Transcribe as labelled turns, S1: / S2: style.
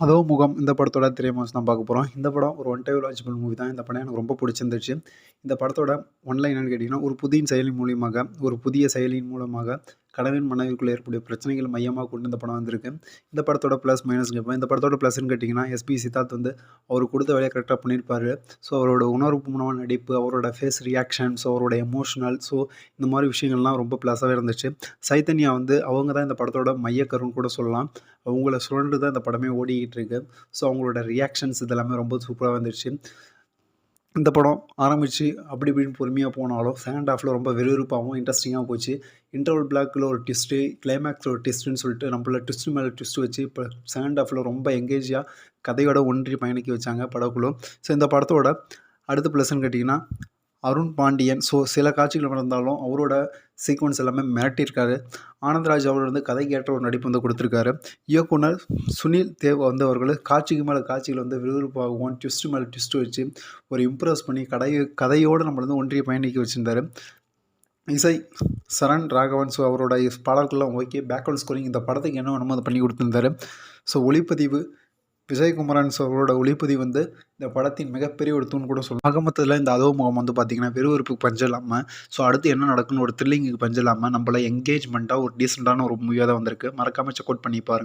S1: அதோ முகம். இந்த படத்தோட திரைமாஸ் தான் பார்க்க போகிறோம் இந்த படம் ஒரு ஒன் டைம் லாஜிபிள் மூவி தான். இந்த படம் எனக்கு ரொம்ப பிடிச்சிருந்துச்சு. இந்த படத்தோட ஒன்லைன் என்னன்னு கேட்டிங்கன்னா ஒரு புதிய செயலின் மூலியமாக ஒரு புதிய செயலின் மூலமாக கணவன் மனைவிக்குள்ளே ஏற்படக்கூடிய பிரச்சனைகள் மையமாக கொண்டு இந்த படம் வந்திருக்கு. இந்த படத்தோட ப்ளஸ் மைனஸ் கேட்பேன் இந்த படத்தோட ப்ளஸ்ன்னு கேட்டிங்கன்னா எஸ்பி சித்தார்த் வந்து அவர் கொடுத்த வேலையை கரெக்டாக பண்ணியிருப்பார். ஸோ அவரோட உணர்வுபூர்வமான நடிப்பு அவரோட ஃபேஸ் ரியாக்ஷன் ஸோ அவரோட எமோஷனல் ஸோ இந்த மாதிரி விஷயங்கள்லாம் ரொம்ப ப்ளஸாகவே இருந்துச்சு. சைத்தன்யா வந்து அவங்க தான் இந்த படத்தோட மையக்கருன்னு கூட சொல்லலாம். அவங்கள சுழன்று தான் இந்த படமே ஓடிக்கிட்டு இருக்கு. ஸோ அவங்களோட ரியாக்ஷன்ஸ் இதெல்லாமே ரொம்ப சூப்பராக வந்துருச்சு இந்த படம் ஆரம்பித்து அப்படி இப்படின்னு பொறுமையாக போனாலும் செகண்ட் ஹாஃபில் ரொம்ப விறுவிறுப்பாகவும் இன்ட்ரெஸ்டிங்காக போச்சு. இன்டர்வல் பிளாக்கில் ஒரு ட்விஸ்ட்டு கிளைமேக்ஸில் ஒரு ட்விஸ்ட்டுன்னு சொல்லிட்டு நம்மள ட்விஸ்ட் மேலே ட்விஸ்ட் வச்சு இப்போ செகண்ட் ஹாஃபில் ரொம்ப எங்கேஜாக கதையோட ஒன்றி பயணிக்க வச்சாங்க படக்குழு. ஸோ இந்த படத்தோட அடுத்த ப்ளஸ்ன்னு கேட்டிங்கன்னா அருண் பாண்டியன். ஸோ சில காட்சிகள் நடந்தாலும் அவரோட சீக்வன்ஸ் எல்லாமே மிரட்டியிருக்காரு. ஆனந்த்ராஜ் அவர் வந்து கதைக்கேற்ற ஒரு நடிப்பு வந்து கொடுத்துருக்காரு. இயக்குனர் சுனில் தேவ் வந்து அவர்கள் காட்சிக்கு மேலே காட்சிகள் வந்து விறுவிறுப்பாகவும் ட்விஸ்ட் மேலே ட்விஸ்ட் வச்சு ஒரு இம்ப்ரெஸ் பண்ணி கடையை கதையோடு நம்மளை வந்து ஒன்றிய பயணிக்க வச்சுருந்தாரு. இசை சரண் ராகவன். ஸோ அவரோட பாடல்கள்லாம் ஓகே. பேக்ரவுண்ட் ஸ்கோரிங் இந்த படத்துக்கு என்ன வேணுமோ அதை பண்ணி கொடுத்துருந்தாரு. ஸோ ஒளிப்பதிவு விஜயகுமரன் ஸோ ஒளிப்பதி ஒளிப்பதிவு வந்து இந்த படத்தின் மிகப்பெரிய ஒரு தூண் கூட சொல்லலாம். ஆகமத்தில் இந்த அதோ முகம் வந்து பார்த்திங்கன்னா விறுவிறுப்புக்கு பஞ்சம் இல்லாமல் ஸோ அடுத்து என்ன நடக்குன்னு ஒரு த்ரில்லிங்குக்கு பஞ்சம் இல்லாமல் நம்மள என்கேஜ்மெண்ட்டாக ஒரு டீசெண்டான ஒரு மூவியாக தான் வந்திருக்கு. மறக்காமல் செக் அவுட் பண்ணி பாருங்க.